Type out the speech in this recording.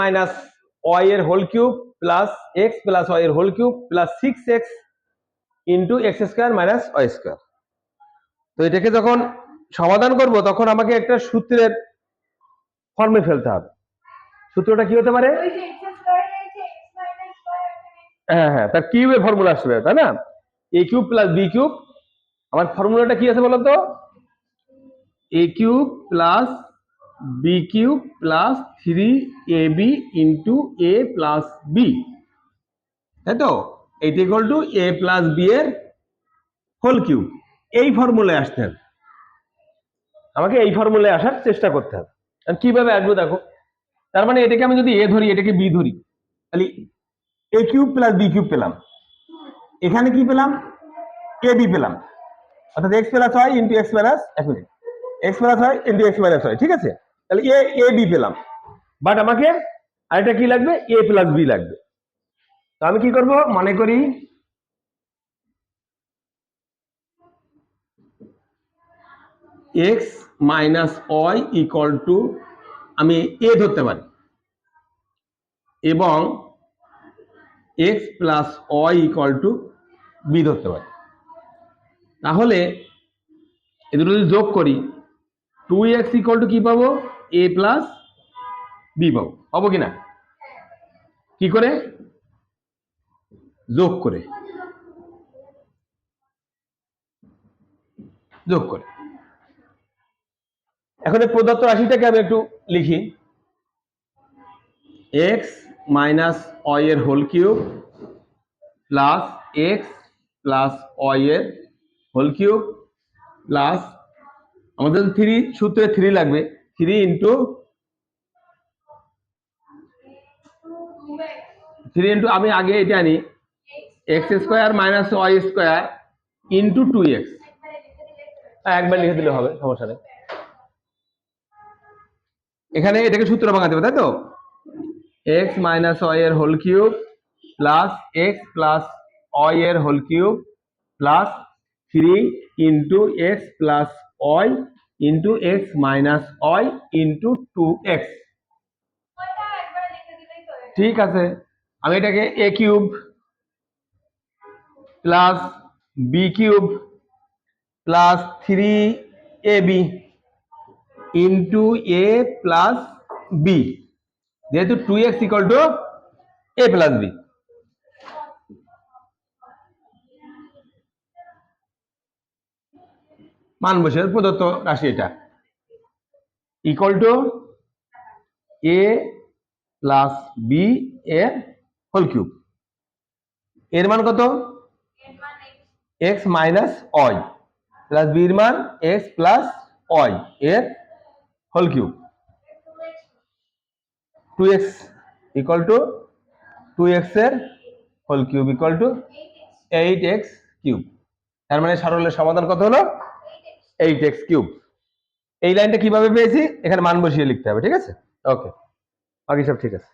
Minus Y এর whole cube plus x plus y এর whole cube plus six x into x square minus y square তো এটাকে যখন সমাধান করব তখন আমাকে একটা সূত্রের ফর্মে ফেলতে হবে। সূত্রটা কি হতে পারে? হ্যাঁ হ্যাঁ তার কিউবের ফর্মুলা আসবে তাই না? A cube plus b cube আমার ফর্মুলাটা কি আছে বলো তো a cube plus b cube plus three a b into a plus b তাই তো? এইটা equal to a plus b এর হোল কিউব এই ফর্মুলায় আসতে হবে। আমাকে এই ফর্মুলায় আসার চেষ্টা করতে হবে। আর কীভাবে আসব দেখো? তার মানে এটাকে আমি যদি এ ধরি, এটাকে বি ধরি, তাহলে a cube plus b cube পেলাম। এখানে কি পেলাম? এ বি পেলাম। অর্থাৎ x plus y into x minus এক minute x plus y into x minus y ঠিক আছে? তাহলে এ এ, বি পেলাম। বাট আমাকে আরেকটা কি লাগবে? এ প্লাস বি লাগবে। তো আমি কি করব? মনে করি x minus y equal to, আমি এ ধরতে পারি। এবং x plus y equal to b ধরতে পারি। তাহলে এ দুটো যদি যোগ করি, টু এক্স ইকুয়াল টু কি পাবো? এ প্লাস বি পাবো। পাবো কি না কি করে? যোগ করে। যোগ করে। এখন এই প্রদত্ত রাশিটাকে আমি একটু লিখি। এক্স মাইনাস ওয়াই এর whole cube plus x plus y এর হোল কিউব প্লাস আমাদের থ্রি সূত্রে থ্রি লাগবে। থ্রি ইন্টু থ্রি ইন্টু আমি আগে এটা আনি। X square minus y square into two x একবার লিখে দিলে হবে, সমস্যা নেই। এখানে এটাকে সূত্র ভাঙাতে হবে, তাই তো? এক্স মাইনাস ওয়াই এর whole cube plus x plus y এর whole cube plus three into x plus y into x minus y into two x ঠিক আছে? আমি এটাকে a cube plus b cube plus three a b into a plus b যেহেতু two x equal to a plus b মান বসে প্রদত্ত রাশি এটা। Equal to a plus b A whole cube এর মান কত? এক্স মাইনাস ওয়াই প্লাস বির মান এক্স প্লাস ওয়াই এর whole cube two x equal to two এক্সের whole cube equal to eight x cube তার মানে সারলের সমাধান কত হলো? এইট এক্স কিউব এই লাইনটা কীভাবে পেয়েছি? এখানে মান বসিয়ে লিখতে হবে, ঠিক আছে? ওকে বাকি সব ঠিক আছে।